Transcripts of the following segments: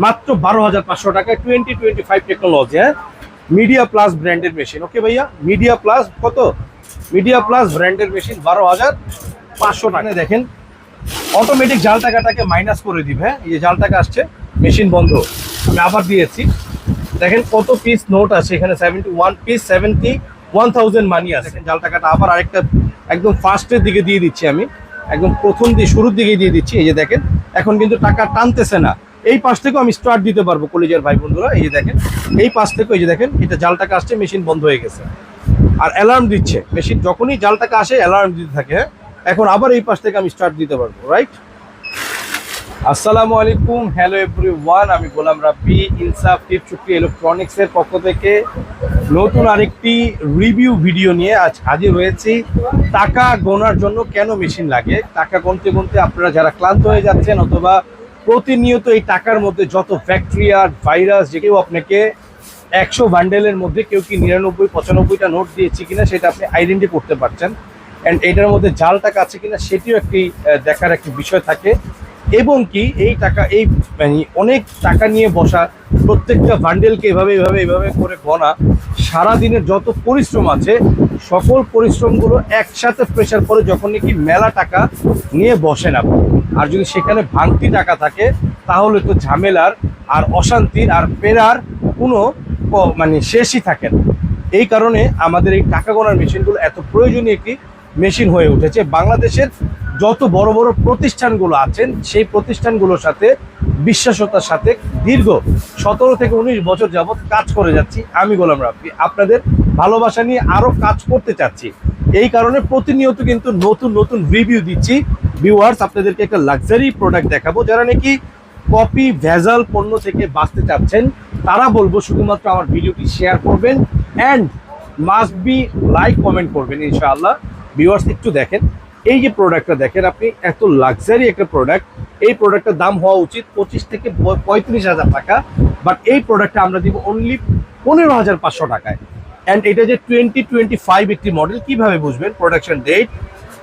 মাত্র বারো হাজার পাঁচশো টাকায় টোয়েন্টি টোয়েন্টি ফাইভ টেকনোলজি হ্যাঁ? মিডিয়া প্লাস ব্র্যান্ডের মেশিন ওকে ভাইয়া? মিডিয়া প্লাস কত? মিডিয়া প্লাস ব্র্যান্ডের মেশিন বারো হাজার পাঁচশো টাকা। দেখেন অটোমেটিক জাল টাকাটাকে মাইনাস করে দিবে হ্যাঁ? এই জাল টাকা আসছে মেশিন বন্ধ। আমি আবার দিয়েছি। দেখেন কত পিস নোট আছে এখানে seventy one piece seventy one thousand money আছে জাল টাকাটা আবার আরেকটা একদম ফার্স্টের দিকে দিয়ে দিচ্ছি আমি। একদম প্রথম দিয়ে, শুরুর দিকে দিয়ে দিচ্ছি। এই যে দেখেন, এখন কিন্তু টাকা টানতেছে না। এই পাশ থেকেও আমি স্টার্ট দিতে পারব কলেজের ভাই বন্ধুরা, এই যে দেখেন, এই পাশ থেকেও এই যে দেখেন, এটা জাল টাকা আসছে মেশিন বন্ধ হয়ে গেছে। আর অ্যালার্ম দিচ্ছে মেশিন যখনই জাল টাকা আসে অ্যালার্ম দিতে থাকে? এখন আবার এই পাশ থেকে আমি স্টার্ট দিতে পারব রাইট আসসালামু আলাইকুম হ্যালো এভরিওয়ান আমি গোলাম রাব্বি, ইনসাফ টিপ চুক্তি ইলেকট্রনিক্স এর পক্ষ থেকে নতুন আরেকটি রিভিউ ভিডিও নিয়ে আজ হাজির হয়েছি। টাকা গোনার জন্য কেন মেশিন লাগে? টাকা গুনতে গুনতে আপনারা যারা ক্লান্ত হয়ে যাচ্ছেন অথবা প্রতিনিয়ত এই টাকার মধ্যে যত ব্যাকটেরিয়া, ভাইরাস, যে কেউ আপনাকে একশো বান্ডেলের মধ্যে কেউ কি নিরানব্বই, পঁচানব্বইটা নোট দিয়েছে কিনা সেটা আপনি আইডেন্টি করতে পারছেন। অ্যান্ড এটার মধ্যে জাল টাকা আছে কিনা সেটিও একটি দেখার একটি বিষয় থাকে। এবং কি এই টাকা, এই মানে অনেক টাকা নিয়ে বসা প্রত্যেকটা বান্ডেলকে এভাবে এভাবে এভাবে করে গনা সারাদিনের যত পরিশ্রম আছে, সকল পরিশ্রমগুলো একসাথে প্রেশার করে যখন নাকি মেলা টাকা নিয়ে বসেন আপনি। আর যদি সেখানে ভাঙতি টাকা থাকে, তাহলে তো ঝামেলার আর অশান্তির আর পেরার কোনো মানে শেষই থাকে না। এই কারণে আমাদের এই টাকা গোনার মেশিনগুলো এত প্রয়োজনীয় একটি মেশিন হয়ে উঠেছে। বাংলাদেশের যত বড় বড় প্রতিষ্ঠানগুলো আছেন, সেই প্রতিষ্ঠানগুলোর সাথে, বিশ্বাসতার সাথে দীর্ঘ সতেরো থেকে উনিশ বছর যাবৎ কাজ করে যাচ্ছি। আমি গোলাম রাব্বি, আপনাদের ভালোবাসা নিয়ে আরও কাজ করতে চাচ্ছি। এই কারণে প্রতিনিয়ত কিন্তু নতুন নতুন রিভিউ দিচ্ছি। ভিউয়ার্স আপনাদেরকে একটা লাক্সারি প্রোডাক্ট দেখাবো। যারা নাকি কপি ভেজাল পণ্য থেকে বাঁচতে চাচ্ছেন, তারা বলব শুধুমাত্র আমার ভিডিওটি শেয়ার করবেন and must be like comment করবেন, ইনশাআল্লাহ। ভিউয়ার্স একটু দেখেন। এই যে প্রোডাক্টটা দেখেন আপনি, এত লাক্সারি একটা প্রোডাক্ট এই প্রোডাক্টের দাম হওয়া উচিত পঁচিশ থেকে পঁয়ত্রিশ হাজার টাকা। বাট এই প্রোডাক্টটা আমরা দিব অনলি পনেরো হাজার পাঁচশো টাকায়। অ্যান্ড এটা যে টোয়েন্টি টোয়েন্টি ফাইভ একটি মডেল কীভাবে বুঝবেন? প্রোডাকশন ডেট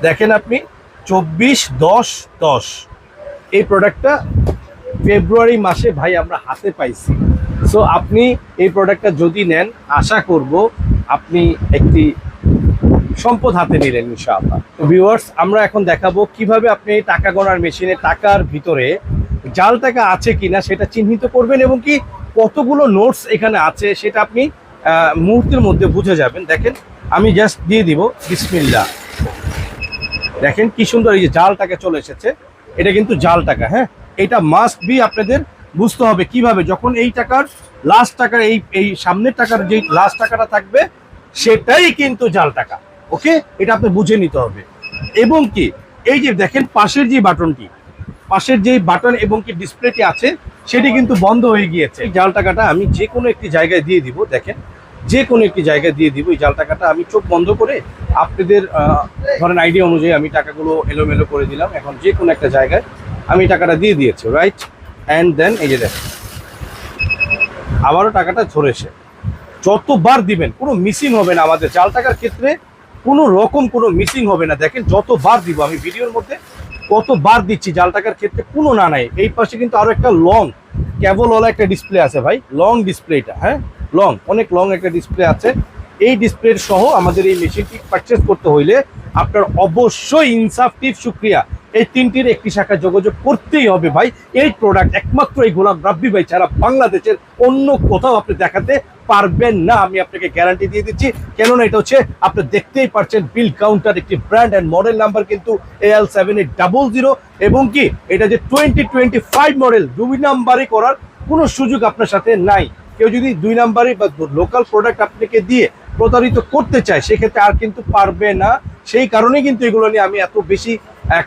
দেখেন আপনি, চব্বিশ দশ দশ। এই প্রোডাক্টটা ফেব্রুয়ারি মাসে ভাই আমরা হাতে পাইছি। সো আপনি এই প্রোডাক্টটা যদি নেন, আশা করব আপনি একটি সম্পদ হাতে নিলেন ইনশাআল্লাহ। ভিউয়ার্স আমরা এখন দেখাবো কীভাবে আপনি টাকা গণার মেশিনে টাকার ভিতরে জাল টাকা আছে কিনা সেটা চিহ্নিত করবেন এবং কি কতগুলো নোটস এখানে আছে সেটা আপনি মুহূর্তের মধ্যে বুঝে যাবেন। দেখেন, আমি জাস্ট দিয়ে দিব বিসমিল্লা দেখেন কি সুন্দর এই যে জাল টাকা চলে এসেছে। এটা কিন্তু জাল টাকা হ্যাঁ? এটা মাস্ট বি আপনাদের বুঝতে হবে কীভাবে যখন এই টাকার লাস্ট টাকার এই এই সামনের টাকার যে লাস্ট টাকাটা থাকবে, সেটাই কিন্তু জাল টাকা। ওকে? এটা আপনি বুঝে নিতে হবে। এবং কি? এই যে দেখেন, পাশের যে বাটনটি, পাশের যে বাটন এবং কি ডিসপ্লেটি আছে, সেটি কিন্তু বন্ধ হয়ে গিয়েছে। জাল টাকাটা আমি যে কোনো একটি জায়গায় দিয়ে দিব, দেখেন, যে কোনো একটি জায়গায় দিয়ে দিব, এই জাল টাকাটা আমি চোখ বন্ধ করে আপনাদের ধরেন আইডিয়া অনুযায়ী আমি টাকাগুলো এলোমেলো করে দিলাম। এখন যে কোনো একটা জায়গায় আমি টাকাটা দিয়ে দিয়েছি রাইট অ্যান্ড দেন এই যে দেখেন, আবারও টাকাটা ঝরেছে। যতবার দিবেন, কোনো মিসিং হবে না আমাদের। জাল টাকার ক্ষেত্রে কোনো রকম কোনো মিসিং হবে না। দেখেন যতবার দিব, আমি ভিডিওর মধ্যে কতবার দিচ্ছি জাল টাকার ক্ষেত্রে কোনো না নাই। এই পাশে কিন্তু আরও একটা লং কেবলওয়ালা একটা ডিসপ্লে আছে ভাই। লং ডিসপ্লেটা হ্যাঁ? লং অনেক লং একটা ডিসপ্লে আছে। এই ডিসপ্লে সহ আমাদের এই মেশিনটি পারচেস করতে হইলে আপনার অবশ্যই ইনসাফ টিপ সুক্রিয়া এই তিনটির একটি শাখায় যোগাযোগ করতেই হবে ভাই। এই প্রোডাক্ট একমাত্র এই গোলাম রাব্বি ভাই ছাড়া বাংলাদেশের অন্য কোথাও আপনি দেখাতে পারবেন না, আমি আপনাকে গ্যারান্টি দিয়ে দিচ্ছি। কেননা এটা হচ্ছে, আপনি দেখতেই পারছেন বিল কাউন্টার একটি ব্র্যান্ড অ্যান্ড মডেল নাম্বার কিন্তু L seven eight double zero এবং কি, এটা যে টোয়েন্টি টোয়েন্টি ফাইভ মডেল দুই নাম্বারে করার কোনো সুযোগ আপনার সাথে নাই। কেউ যদি দুই নাম্বারে বা লোকাল প্রোডাক্ট আপনাকে দিয়ে প্রতারিত করতে চায়, সেক্ষেত্রে আর কিন্তু পারবে না। সেই কারণেই কিন্তু এগুলো নিয়ে আমি এত বেশি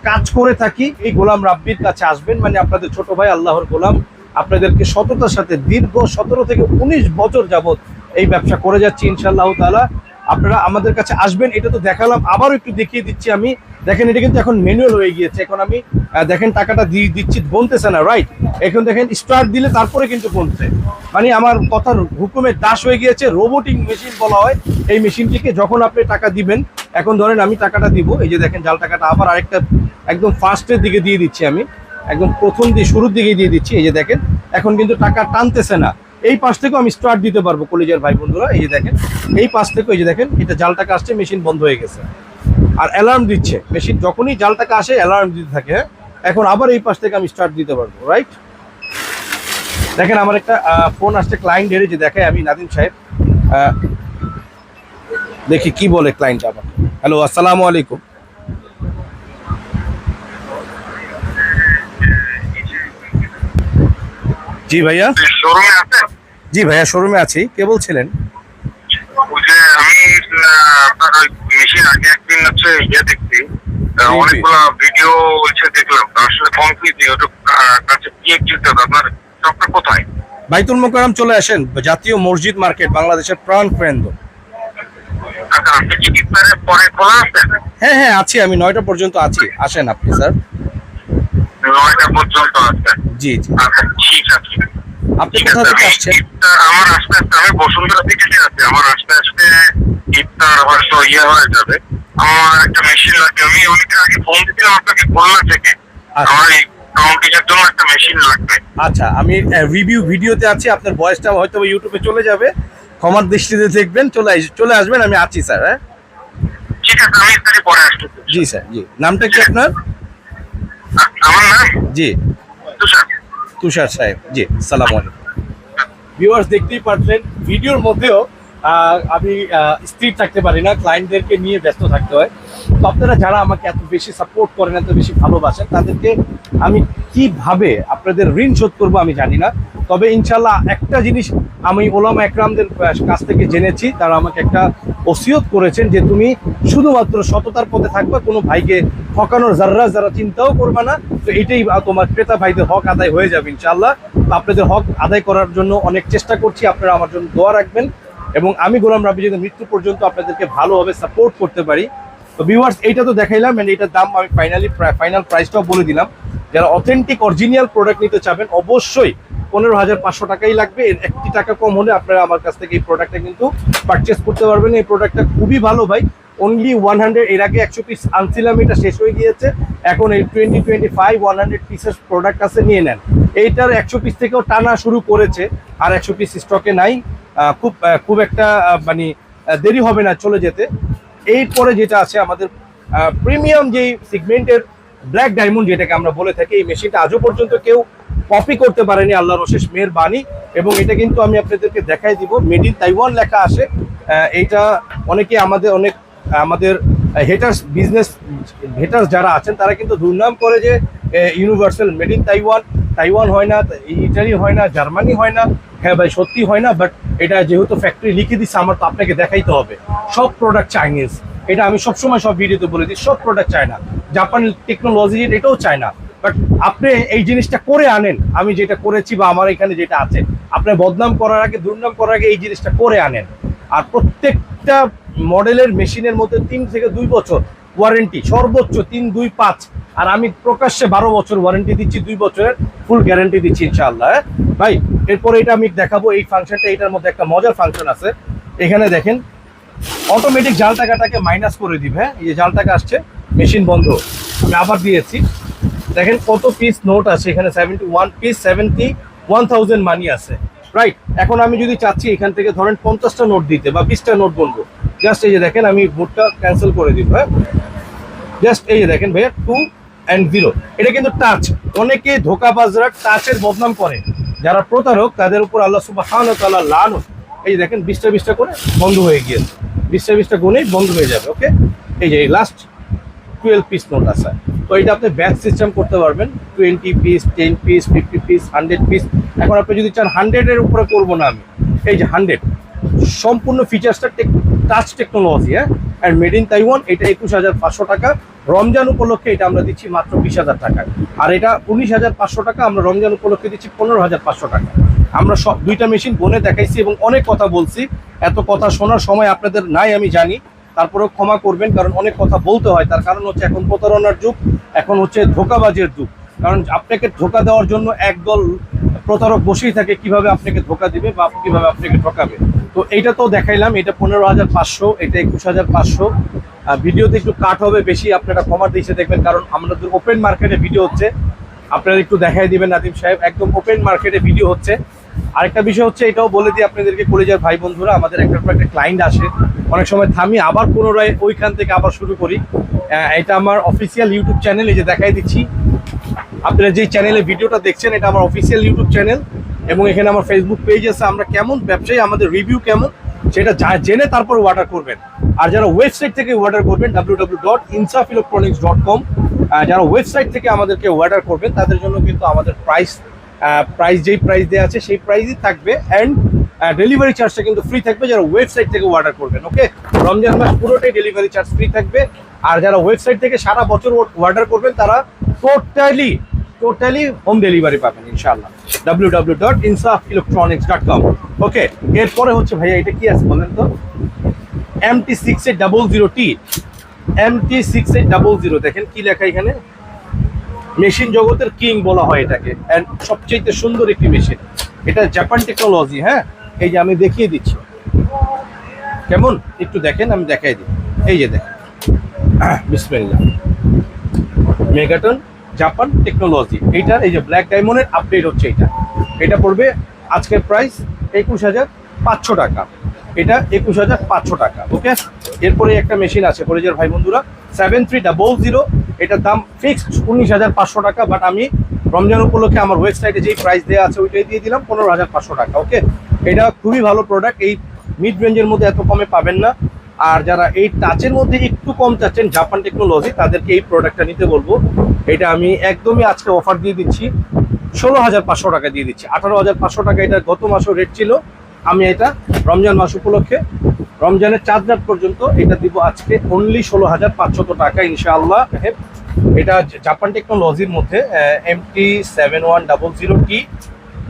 কাজ করে থাকি। এই গোলাম রাব্বির কাছে আসবেন মানে আপনাদের ছোট ভাই, আল্লাহর গোলাম। আপনাদেরকে সততার সাথে দীর্ঘ সতেরো থেকে উনিশ বছর যাবত এই ব্যবসা করে যাচ্ছি ইনশাল্লাহ তাআলা। আপনারা আমাদের কাছে আসবেন, এটা তো দেখালাম, আবারও একটু দেখিয়ে দিচ্ছি আমি। দেখেন, এটা কিন্তু এখন ম্যানুয়াল হয়ে গিয়েছে। এখন আমি দেখেন, টাকাটা দিয়ে দিচ্ছি, বলতেছে না রাইট এখন দেখেন স্টার্ট দিলে তারপরে কিন্তু বলছে। মানে আমার কথার হুকুমের দাস হয়ে গিয়েছে রোবোটিক মেশিন বলা হয়। এই মেশিনটিকে যখন আপনি টাকা দিবেন, এখন ধরেন আমি টাকাটা দিব, এই যে দেখেন, জাল টাকাটা আবার আরেকটা একদম ফার্স্টের দিকে দিয়ে দিচ্ছি আমি। একদম প্রথম দিয়ে শুরুর দিকে দিয়ে দিচ্ছি, এই যে দেখেন। এখন কিন্তু টাকা টানতেছে না। এই পাশ থেকেও আমি স্টার্ট দিতে পারব কলেজের ভাই বন্ধুরা, এই যে দেখেন। এই পাশ থেকে এই যে দেখেন, এটা জাল টাকা আসছে মেশিন বন্ধ হয়ে গেছে। আর অ্যালার্ম দিচ্ছে। মেশিন যখনই জাল টাকা আসে অ্যালার্ম দিতে থাকে? এখন আবার এই পাশ থেকে আমি স্টার্ট দিতে পারব রাইট দেখেন আমার একটা ফোন আসছে ক্লায়েন্ট যে দেখে আমি নাদিম সাহেব। দেখি কি বলে ক্লায়েন্ট আমার হ্যালো আসসালামু আলাইকুম। জি ভাইয়া। শোরুমে আছেন? জি ভাইয়া শোরুমে আছি। কে বলছিলেন? যে আমি আপনার ওই মেশিন আগে একদিন হচ্ছে ইয়ে দেখছি। অনেকগুলো ভিডিও হচ্ছে দেখলাম। আসলে ফোন ওটা কাছে গিয়ে কিনতে আপনার শপটা কোথায়? বাইতুল মোকাররম চলে আসেন জাতীয় মসজিদ মার্কেট বাংলাদেশের প্রাণ কেন্দ্র আচ্ছা আপনি কি ইফতারের পরে খোলা আছেন? হ্যাঁ হ্যাঁ আছি আমি নয়টা পর্যন্ত আছি। আসেন আপনি স্যার। নয়টা পর্যন্ত আছেন জি জি। আচ্ছা ঠিক আছে। আপনি কোথা থেকে আসছেন? আমার আস্তে আস্তে আমি বসুন্ধরা থেকে আছি। আমার আস্তে আস্তে ইফতার হয়তো ইয়ে হয়ে যাবে। আমার একটা মেশিন লাগবে আমি অনেকদিন আগে ফোন দিয়েছিলাম আপনাকে খুলনা থেকে। আচ্ছা। আমার এই কাউন্টিংয়ের জন্য একটা মেশিন লাগবে। আচ্ছা আমি রিভিউ ভিডিওতে আছি। আপনার ভয়েসটা হয়তো ইউটিউবে চলে যাবে। ক্ষমার দৃষ্টিতে দেখবেন। চলে চলে আসবেন। আমি আছি স্যার হ্যাঁ? ঠিক আছে আমি পরে জি স্যার জি। নামটা কি আপনার? জি। তুষার সাহেব। জি সালাম আলাইকুম। ভিউয়ার্স দেখতেই পারছেন ভিডিওর মধ্যেও আমি স্থির থাকতে পারি না ক্লায়েন্টদেরকে নিয়ে ব্যস্ত থাকতে হয়। তো আপনারা যারা আমাকে এত বেশি সাপোর্ট করেন, এত বেশি ভালোবাসেন, তাদেরকে আমি কীভাবে আপনাদের ঋণ শোধ করব আমি জানি না। তবে ইনশাল্লাহ একটা জিনিস আমি ওলামা একরামদের কাছ থেকে জেনেছি, তারা আমাকে একটা ওসিয়ত করেছেন যে তুমি শুধুমাত্র সততার পথে থাকবে, কোনো ভাইকে ঠকানোর যারা যারা চিন্তাও করবে না, তো এটাই তোমার ক্রেতা ভাইদের হক আদায় হয়ে যাবে ইনশাল্লাহ আপনাদের হক আদায় করার জন্য অনেক চেষ্টা করছি, আপনারা আমার জন্য দোয়া রাখবেন। এবং আমি গোলাম রাবি যদি মৃত্যু পর্যন্ত আপনাদেরকে ভালোভাবে সাপোর্ট করতে পারি, তো ভিউয়ার্স এইটা তো দেখাইলাম অ্যান্ড এটার দাম আমি ফাইনালি ফাইনাল প্রাইসটাও বলে দিলাম। যারা অথেন্টিক অরিজিনাল প্রোডাক্ট নিতে চাবেন, অবশ্যই পনেরো হাজার পাঁচশো টাকাই লাগবে। এর একটি টাকা কম হলে আপনারা আমার কাছ থেকে এই প্রোডাক্টটা কিন্তু পারচেস করতে পারবেন। এই প্রোডাক্টটা খুবই ভালো ভাই। অনলি ওয়ান হান্ড্রেড এর আগে একশো পিস আনছিলাম এটা শেষ হয়ে গিয়েছে। এখন এই twenty twenty five one hundred পিসের প্রোডাক্ট আছে, নিয়ে নেন। এইটার একশো পিস থেকেও টানা শুরু করেছে, আর একশো পিস স্টকে নাই। খুব খুব একটা মানে দেরি হবে না চলে যেতে। এরপরে যেটা আছে আমাদের প্রিমিয়াম যেই সিগমেন্টের ব্ল্যাক ডায়মন্ড যেটাকে আমরা বলে থাকি, এই মেশিনটা আজও পর্যন্ত কেউ কপি করতে পারেনি, আল্লাহর অশেষ মেয়ের বাণী এবং এটা কিন্তু আমি আপনাদেরকে দেখাই দিব। মেড ইন তাইওয়ান লেখা আসে এইটা অনেকে আমাদের অনেক আমাদের হেটার্স বিজনেস হেটার্স যারা আছেন, তারা কিন্তু দুর্নাম করে যে universal made in Taiwan Taiwan হয় না ইটালি হয় না জার্মানি হয় না হ্যাঁ ভাই, সত্যি হয় না বাট এটা যেহেতু ফ্যাক্টরি লিখে দিচ্ছে, আমার তো আপনাকে দেখাইতে হবে। সব প্রোডাক্ট চাইনিজ এটা আমি সবসময় সব ভিডিওতে বলে দিই সব প্রোডাক্ট চায় না জাপান টেকনোলজি এটাও চায় না বাট আপনি এই জিনিসটা করে আনেন, আমি যেটা করেছি বা আমার এখানে যেটা আছে, আপনি বদনাম করার আগে, দুর্নাম করার আগে এই জিনিসটা করে আনেন। আর প্রত্যেকটা মডেলের মেশিনের মধ্যে তিন থেকে দুই বছর ওয়ারেন্টি, সর্বোচ্চ তিন, দুই, পাঁচ। আর আমি প্রকাশ্যে বারো বছর ওয়ারেন্টি দিচ্ছি, দুই বছরের ফুল গ্যারেন্টি দিচ্ছি ইনশাআল্লাহ হ্যাঁ? ভাই, এরপরে এটা আমি দেখাবো, এই ফাংশনটা এটার মধ্যে একটা মজার ফাংশন আছে। এখানে দেখেন অটোমেটিক জাল টাকাটাকে মাইনাস করে দিবে হ্যাঁ? এই যে জাল টাকা আসছে মেশিন বন্ধ। আমি আবার দিয়েছি। দেখেন কত পিস নোট আছে এখানে seventy one piece seventy one thousand money আছে। রাইট এখন আমি যদি চাচ্ছি এখান থেকে ধরেন পঞ্চাশটা নোট দিতে বা বিশটা নোট বলব। জাস্ট এই যে দেখেন, আমি ভোটটা ক্যান্সেল করে দিব হ্যাঁ? জাস্ট এই যে দেখেন ভাইয়া টু অ্যান্ড জিরো এটা কিন্তু টাচ অনেকে ধোকাবাজরা টাচের বদনাম করে। যারা প্রতারক, তাদের উপর আল্লাহ সুবাহ লান এই যে দেখেন, বিশটা বিশটা করে বন্ধ হয়ে গিয়েছে। বিশটা বিশটা গুণেই বন্ধ হয়ে যাবে ওকে এই যে এই লাস্ট টুয়েলভ পিস নোট আছে। তো এটা আপনি ব্যাচ সিস্টেম করতে পারবেন। Twenty piece ten piece fifty piece hundred piece এখন আপনি যদি চান হান্ড্রেডের উপরে করব না আমি। এই যে হান্ড্রেড সম্পূর্ণ ফিচার্সটা টাচ টেকনোলজি হ্যাঁ? অ্যান্ড মেড ইন তাইওয়ান এটা একুশ হাজার পাঁচশো টাকা। রমজান উপলক্ষে এটা আমরা দিচ্ছি মাত্র বিশ হাজার টাকা। আর এটা উনিশ হাজার পাঁচশো টাকা, আমরা রমজান উপলক্ষে দিচ্ছি পনেরো হাজার পাঁচশো টাকা। আমরা সব দুইটা মেশিন বনে দেখাইছি এবং অনেক কথা বলছি। এত কথা শোনার সময় আপনাদের নাই, আমি জানি। তারপরেও ক্ষমা করবেন, কারণ অনেক কথা বলতে হয়। তার কারণ হচ্ছে এখন প্রতারণার যুগ, এখন হচ্ছে ধোকাবাজের যুগ। কারণ আপনাকে ধোকা দেওয়ার জন্য একদল প্রতারক বসেই থাকে কীভাবে আপনাকে ধোকা দিবে বা কীভাবে আপনাকে ঠকাবে। তো এইটা তো দেখাইলাম, এটা পনেরো হাজার পাঁচশো, এটা একুশ হাজার পাঁচশো। ভিডিওতে একটু কাট হবে, বেশি আপনারা ক্ষমার দিচ্ছে দেখবেন, কারণ আমাদের ওপেন মার্কেটে ভিডিও হচ্ছে। আপনারা একটু দেখাই দিবেন, নাদিম সাহেব, একদম ওপেন মার্কেটে ভিডিও হচ্ছে। আরেকটা বিষয় হচ্ছে, এটাও বলে দিই আপনাদেরকে, কলেজের ভাই বন্ধুরা, আমাদের একটা পর একটা ক্লায়েন্ট আসে। অনেক সময় থামি, আবার পুনরায় ওইখান থেকে আবার শুরু করি। এটা আমার অফিসিয়াল ইউটিউব চ্যানেল এই যে দেখাই দিচ্ছি। আপনারা যে চ্যানেলে ভিডিওটা দেখছেন, এটা আমার অফিসিয়াল ইউটিউব চ্যানেল এবং এখানে আমার ফেসবুক পেজ আছে। আমরা কেমন ব্যবসায়ী, আমাদের রিভিউ কেমন, সেটা যা জেনে তারপর অর্ডার করবেন। আর যারা ওয়েবসাইট থেকে অর্ডার করবেন W W dot Insaf electronics dot com যারা ওয়েবসাইট থেকে আমাদেরকে অর্ডার করবেন, তাদের জন্য কিন্তু আমাদের প্রাইস প্রাইস যেই প্রাইস দেওয়া আছে, সেই প্রাইসই থাকবে অ্যান্ড ডেলিভারি চার্জটা কিন্তু ফ্রি থাকবে যারা ওয়েবসাইট থেকে অর্ডার করবেন ওকে রমজান মাস পুরোটাই ডেলিভারি চার্জ ফ্রি থাকবে। আর যারা ওয়েবসাইট থেকে সারা বছর অর্ডার করবেন, তারা টোটালি টোটালি হোম ডেলিভারি পাবেন, ইনশাআল্লাহ। W W dot Insaf electronics dot com okay এরপরে হচ্ছে ভাইয়া, এটা কি আছে বলেন তো? M T six eight double zero T M T six eight double zero দেখেন কি লেখা এখানে? মেশিন জগতের কিং বলা হয় এটাকে অ্যান্ড সবচেয়ে সুন্দর একটি মেশিন। এটা জাপান টেকনোলজি হ্যাঁ? এই যে আমি দেখিয়ে দিচ্ছি। কেমন? একটু দেখেন, আমি দেখাই দিই। এই যে দেখেন। বিসমিল্লাহ। মেগাটন জাপান টেকনোলজি, এইটার এই যে ব্ল্যাক ডায়মন্ডের আপডেট হচ্ছে এটা। এটা পড়বে আজকের প্রাইস একুশ হাজার পাঁচশো টাকা। এটা একুশ হাজার পাঁচশো টাকা ওকে এরপরে একটা মেশিন আছে, কলেজের ভাই বন্ধুরা সেভেন থ্রি ডাবল জিরো এটার দাম ফিক্সড উনিশ হাজার পাঁচশো টাকা বাট আমি রমজান উপলক্ষে আমার ওয়েবসাইটে যেই প্রাইস দেওয়া আছে, ওইটাই দিয়ে দিলাম পনেরো হাজার পাঁচশো টাকা ওকে এটা খুবই ভালো প্রোডাক্ট এই মিড রেঞ্জের মধ্যে এত কমে পাবেন না। আর যারা এই টাচের মধ্যে একটু কম চাচ্ছেন জাপান টেকনোলজি তাদেরকে এই প্রোডাক্টটা নিতে বলব। এটা আমি একদমই আজকে অফার দিয়ে দিচ্ছি। ষোলো হাজার পাঁচশো টাকা দিয়ে দিচ্ছি। আঠারো হাজার পাঁচশো টাকা এটা গত মাসেও রেট ছিল। আমি এটা রমজান মাস উপলক্ষে, রমজানের চার রাত পর্যন্ত এটা দিব আজকে অনলি ষোলো হাজার পাঁচশত টাকা, ইনশাআল্লাহ। এটা জাপান টেকনোলজির মধ্যে M T seven one double zero T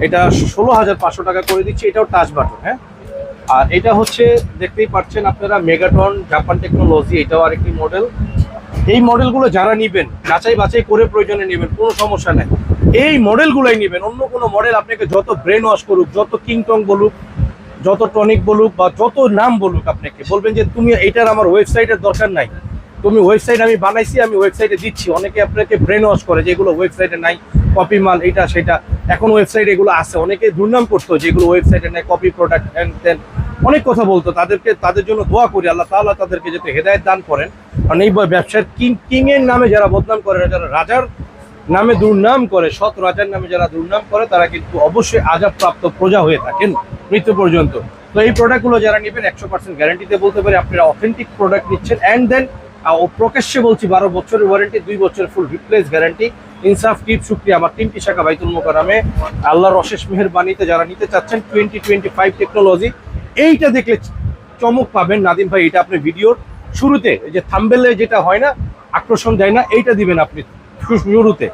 এটা ষোলো হাজার পাঁচশো টাকা করে দিচ্ছি। এটাও টাচ বাটন হ্যাঁ? আর এটা হচ্ছে, দেখতেই পাচ্ছেন আপনারা মেগাটন জাপান টেকনোলজি এটাও আরেকটি মডেল এই মডেলগুলো যারা নিবেন, যাচাই বাছাই করে প্রয়োজনে নেবেন, কোনো সমস্যা নেই। এই মডেলগুলোই নেবেন, অন্য কোনো মডেল আপনাকে যত ব্রেন ওয়াশ করুক, যত কিংটং বলুক, যত টনিক বলুক বা যত নাম বলুক আপনাকে, বলবেন যে, তুমি এটার আমার ওয়েবসাইটের দরকার নাই। তুমি ওয়েবসাইট আমি বানাইছি, আমি ওয়েবসাইটে দিচ্ছি। অনেকে আপনাকে ব্রেন ওয়াশ করে যে এগুলো ওয়েবসাইটে নাই কপি মাল এটা সেটা। এখন ওয়েবসাইট এগুলো আছে। অনেকে দুর্নাম করতো যেগুলো ওয়েবসাইটে নাই কপি প্রোডাক্ট হ্যান ত্যান অনেক কথা বলতো। তাদেরকে, তাদের জন্য দোয়া করি, আল্লাহ তাআলা তাদেরকে যাতে হেদায়েত দান করেন। কারণ এই ব্যবসার কিং কিংয়ের নামে যারা বদনাম করে, যারা রাজার নামে দুর্নাম করে, সৎ রাজার নামে যারা দুর্নাম করে, তারা কিন্তু অবশ্যই আজাব প্রাপ্ত প্রজা হয়ে থাকেন মৃত্যু পর্যন্ত। তো এই প্রোডাক্টগুলো যারা নেবেন, একশো পার্সেন্ট গ্যারান্টিতে বলতে পারে, আপনারা অথেন্টিক প্রোডাক্ট নিচ্ছেন অ্যান্ড দেন ও প্রকাশ্যে বলছি বারো বছরের ওয়ারেন্টি দুই বছরের ফুল রিপ্লেস গ্যারান্টি ইনসাফ টিপ শুক্রিয়া আমার তিনটি শাখা বাইতুল মোকারামে আল্লাহর অশেষ মেহেরবানিতে যারা নিতে চাচ্ছেন টোয়েন্টি টোয়েন্টি ফাইভ টেকনোলজি এইটা দেখলে চমক পাবেন। নাদিম ভাই, এটা আপনি ভিডিওর শুরুতে যে থাম্বেলে যেটা হয় না, আকর্ষণ দেয় না, এইটা দিবেন আপনি শুরুতে।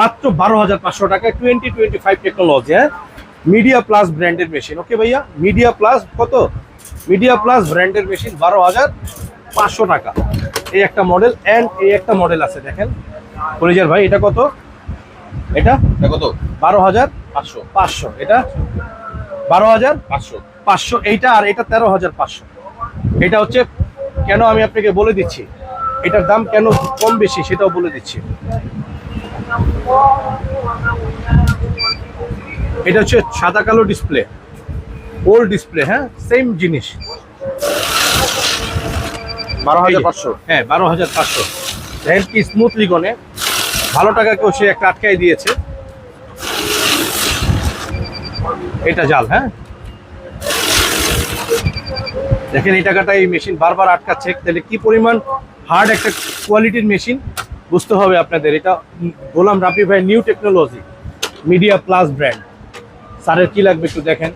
মাত্র বারো হাজার পাঁচশো টাকায় টোয়েন্টি টোয়েন্টি ফাইভ টেকনোলজি হ্যাঁ? মিডিয়া প্লাস ব্র্যান্ডের মেশিন ওকে ভাইয়া মিডিয়া প্লাস কত? মিডিয়া প্লাস ব্র্যান্ডের মেশিন বারো হাজার পাঁচশো টাকা। এই একটা মডেল অ্যান্ড এই একটা মডেল আছে দেখেন। কলিজার ভাই এটা কত? এটা? এটা কত? বারো হাজার পাঁচশো। পাঁচশো এটা? বারো হাজার পাঁচশো। পাঁচশো এইটা আর এটা তেরো হাজার পাঁচশো। এটা হচ্ছে কেন আমি আপনাকে বলে দিচ্ছি? এটার দাম কেন কম বেশি সেটাও বলে দিচ্ছি। এটা হচ্ছে সাদা কালো ডিসপ্লে ওল্ড ডিসপ্লে হ্যাঁ? সেম জিনিস। বারো হাজার পাঁচশো। হ্যাঁ বারো হাজার পাঁচশো। দেখেন কি স্মুথলি গনে ভালো টাকা কেউ সে একটা আটকাই দিয়েছে। এটা জাল হ্যাঁ? দেখেন, এই টাকাটা এই মেশিন বারবার আটকাচ্ছে। তাহলে কি পরিমাণ হার্ড একটা কোয়ালিটির মেশিন বুঝতে হবে আপনাদের। এটা গোলাম রাফি ভাই new technology Media Plus brand স্যারের কি লাগবে একটু দেখেন।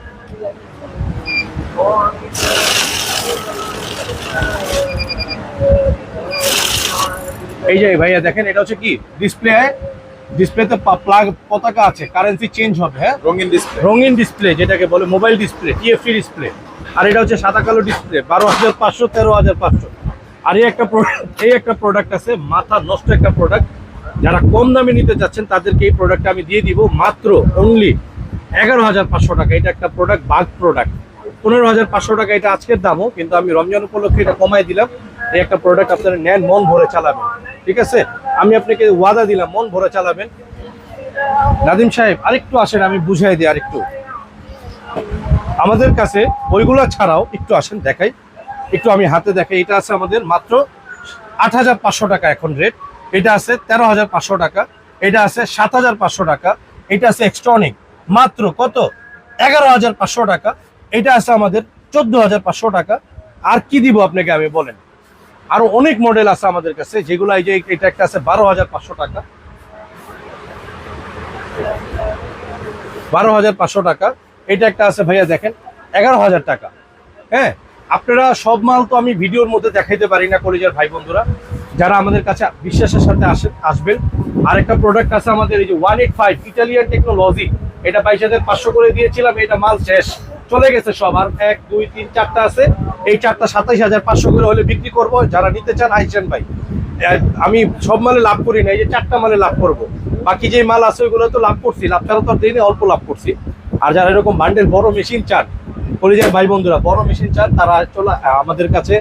এই যে ভাইয়া দেখেন এটা হচ্ছে কি? ডিসপ্লে ডিসপ্লেতে প্লাগ পতাকা আছে কারেন্সি চেঞ্জ হবে হ্যাঁ? রঙিন ডিসপ্লে রঙিন ডিসপ্লে যেটাকে বলে মোবাইল ডিসপ্লে টিএফটি ডিসপ্লে আর এটা হচ্ছে সাদা কালো ডিসপ্লে বারো হাজার পাঁচশো তেরো হাজার পাঁচশো। আর এই একটা এই একটা প্রোডাক্ট আছে মাথা নষ্ট একটা প্রোডাক্ট যারা কম দামে নিতে যাচ্ছেন তাদেরকে এই প্রোডাক্টটা আমি দিয়ে দিব মাত্র অনলি এগারো হাজার পাঁচশো টাকা। এটা একটা প্রোডাক্ট বাঘ প্রোডাক্ট পনেরো হাজার পাঁচশো টাকা এটা আজকের দামও কিন্তু আমি রমজান উপলক্ষে এটা কমাই দিলাম। এই একটা প্রোডাক্ট আপনারা নেন, মন ভরে চালাবেন। ঠিক আছে? আমি আপনাকে ওয়াদা দিলাম, মন ভরে চালাবেন। নাদিম সাহেব, আরেকটু আসেন, আমি বুঝাই দিই আরেকটু। আমাদের কাছে ওইগুলো ছাড়াও একটু আসেন, দেখাই। একটু আমি হাতে দেখাই, এটা আছে আমাদের মাত্র আট হাজার পাঁচশো টাকা এখন রেট এটা আছে তেরো হাজার পাঁচশো টাকা, এটা আছে সাত হাজার পাঁচশো টাকা, এটা আছে এক্সট্রনিক মাত্র কত? এগারো হাজার পাঁচশো টাকা, এটা আছে আমাদের চোদ্দ হাজার পাঁচশো টাকা। আর কি দিব আপনাকে আমি, বলেন। আরও অনেক মডেল আছে আমাদের কাছে, যেগুলো এই যে এটা একটা আছে বারো হাজার পাঁচশো টাকা। বারো হাজার পাঁচশো টাকা। এটা একটা আছে ভাইয়া দেখেন, এগারো হাজার টাকা। হ্যাঁ আপনারা সব মাল তো আমি ভিডিওর মধ্যে দেখাইতে পারি না কলেজের ভাই বন্ধুরা। যারা আমাদের কাছে বিশ্বাসের সাথে আসে আসবেন, আরেকটা প্রোডাক্ট আছে আমাদের এই যে one eight five Italian technology. এটা বাইশ হাজার পাঁচশো করে দিয়েছিলাম, এটা মাল শেষ। চলে গেছে সব। আর এক, দুই, তিন, চারটা আছে। এই চারটা সাতাইশ হাজার পাঁচশো করে হলে বিক্রি করব। যারা নিতে চান, আইসেন ভাই। আমি সব মালে লাভ করি না, এই যে চারটা মালে লাভ করব। বাকি যে মাল আছে, ওইগুলো তো লাভ করছি। লাভ ছাড়া তো দিনে অল্প লাভ করছি। আর যারা এরকম বান্ডেল বড় মেশিন চান কলিজার ভাই বন্ধুরা, বড় মেশিন চান, তারা চলে আমাদের কাছে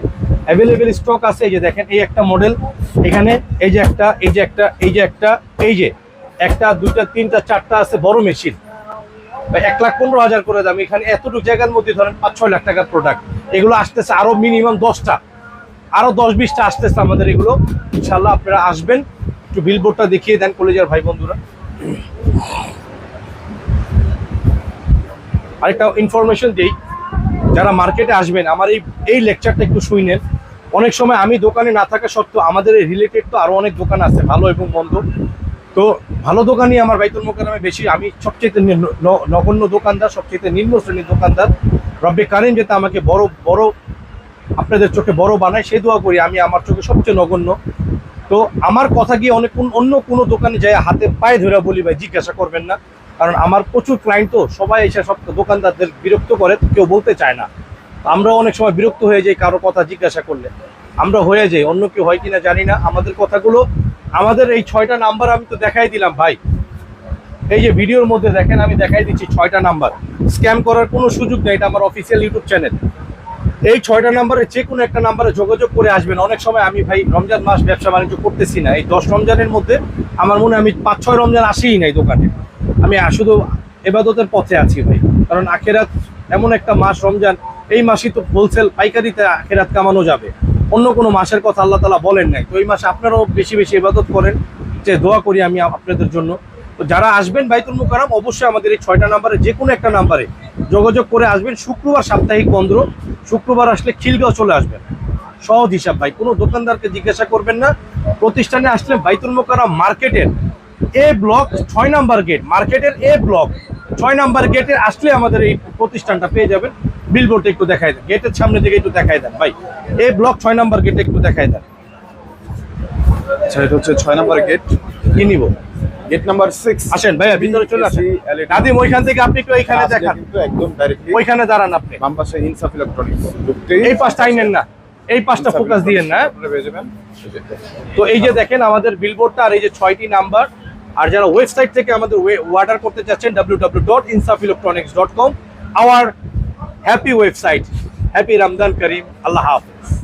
অ্যাভেলেবেল স্টক আছে। এই যে দেখেন, এই একটা মডেল এখানে এই যে একটা, এই যে একটা, এই যে একটা, এই যে একটা, দুইটা, তিনটা, চারটা আছে বড় মেশিন এক লাখ পনেরো হাজার করে দাম। এখানে এতটুকু জায়গার মধ্যে ধরেন পাঁচ, ছয় লাখ টাকার প্রোডাক্ট এগুলো আসতেছে আরও মিনিমাম দশটা, আরও দশ, বিশটা আসতেছে আমাদের এগুলো। ইনশাল্লাহ আপনারা আসবেন। একটু বিলবোর্ডটা দেখিয়ে দেন কলেজের ভাই বন্ধুরা। আরেকটা ইনফরমেশন দিই। যারা মার্কেটে আসবেন, আমার এই এই লেকচারটা একটু শুনেন অনেক সময় আমি দোকানে না থাকা সত্ত্বেও আমাদের রিলেটেড তো আরও অনেক দোকান আছে, ভালো এবং মন্দ। তো ভালো দোকানই আমার বাইতুল মোকারমে বেশি। আমি সবচেয়ে নগণ্য দোকানদার সবচেয়ে নিম্ন শ্রেণির দোকানদার। রব্বে কারিম যেটা আমাকে বড় বড়, আপনাদের চোখে বড় বানায়, সে দোয়া করি, আমি আমার চোখে সবচেয়ে নগণ্য। তো আমার কথা গিয়ে অনেক অন্য কোনো দোকানে যাই হাতে পায়ে ধরে বলি, ভাই, জিজ্ঞাসা করবেন না। কারণ আমার প্রচুর ক্লায়েন্ট তো, সবাই এসে সব দোকানদারদের বিরক্ত করে, কেউ বলতে চায় না। আমরা অনেক সময় বিরক্ত হয়ে যাই কারও কথা জিজ্ঞাসা করলে। আমরা হয়ে যাই, অন্য কেউ হয় কিনা জানি না। আমাদের কথাগুলো আমাদের এই ছয়টা নাম্বার আমি তো দেখাই দিলাম, ভাই। এই যে ভিডিওর মধ্যে দেখেন, আমি দেখাই দিচ্ছি ছয়টা নাম্বার। স্ক্যাম করার কোনো সুযোগ নেই, এটা আমার অফিসিয়াল ইউটিউব চ্যানেল। এই ছয়টা নাম্বারে যে কোনো একটা নাম্বারে যোগাযোগ করে আসবেন। অনেক সময় আমি, ভাই, রমজান মাস ব্যবসা বাণিজ্য করতেছি না। এই দশ রমজানের মধ্যে আমার মনে আমি পাঁচ, ছয় রমজান আসিই নাই দোকানে। আমি শুধু এবাদতের পথে আছি, ভাই। কারণ আখেরাত এমন একটা মাস রমজান, এই মাসই তো হোলসেল পাইকারিতে আখেরাত কামানো যাবে। অন্য কোনো মাসের কথা আল্লাহ তালা বলেন নাই। তো এই মাসে আপনারাও বেশি বেশি ইবাদত করেন, যে দোয়া করি আমি আপনাদের জন্য। তো যারা আসবেন বাইতুল মুকারাম অবশ্যই আমাদের এই ছয়টা নাম্বারে, যে কোনো একটা নাম্বারে যোগাযোগ করে আসবেন। শুক্রবার সাপ্তাহিক বন্ধ। শুক্রবার আসলে খিলগাঁও চলে আসবেন। সহজ হিসাব ভাই, কোনো দোকানদারকে জিজ্ঞাসা করবেন না। প্রতিষ্ঠানে আসলে বাইতুল মোকাররম মার্কেটের এ ব্লক ছয় নাম্বার গেট, মার্কেটের এ ব্লক ছয় নাম্বার গেটে আসলে আমাদের এই প্রতিষ্ঠানটা পেয়ে যাবেন। বিলবোর্ডটা একটু দেখাই দেন গেটের সামনে থেকে একটু দেখাই দেন। ভাই এ ব্লক ছয় নাম্বার গেটে একটু দেখাই দেন। আচ্ছা এটা হচ্ছে ছয় নম্বর গেট কি নিব? গেট নাম্বার সিক্স আসেন ভাইয়া ভিতরে চলে আসেন। নাদিম ওইখান থেকে আপনি একটু এইখানে দেখান। একদম ডাইরেক্টলি ওইখানে দাঁড়ান আপনি। বাম পাশে ইনসাফ ইলেকট্রনিক্স এই পাশটা আইনেন না। এই পাশটা ইনসাফ ফোকাস দিয়েন না। তো এই যে দেখেন আমাদের বিলবোর্ডটা আর এই যে ছয়টি নাম্বার আর যারা ওয়েবসাইট থেকে আমাদের অর্ডার করতে চাচ্ছেন W W dot Insaf electronics dot com our happy website happy Ramzan Karim Allah Hafiz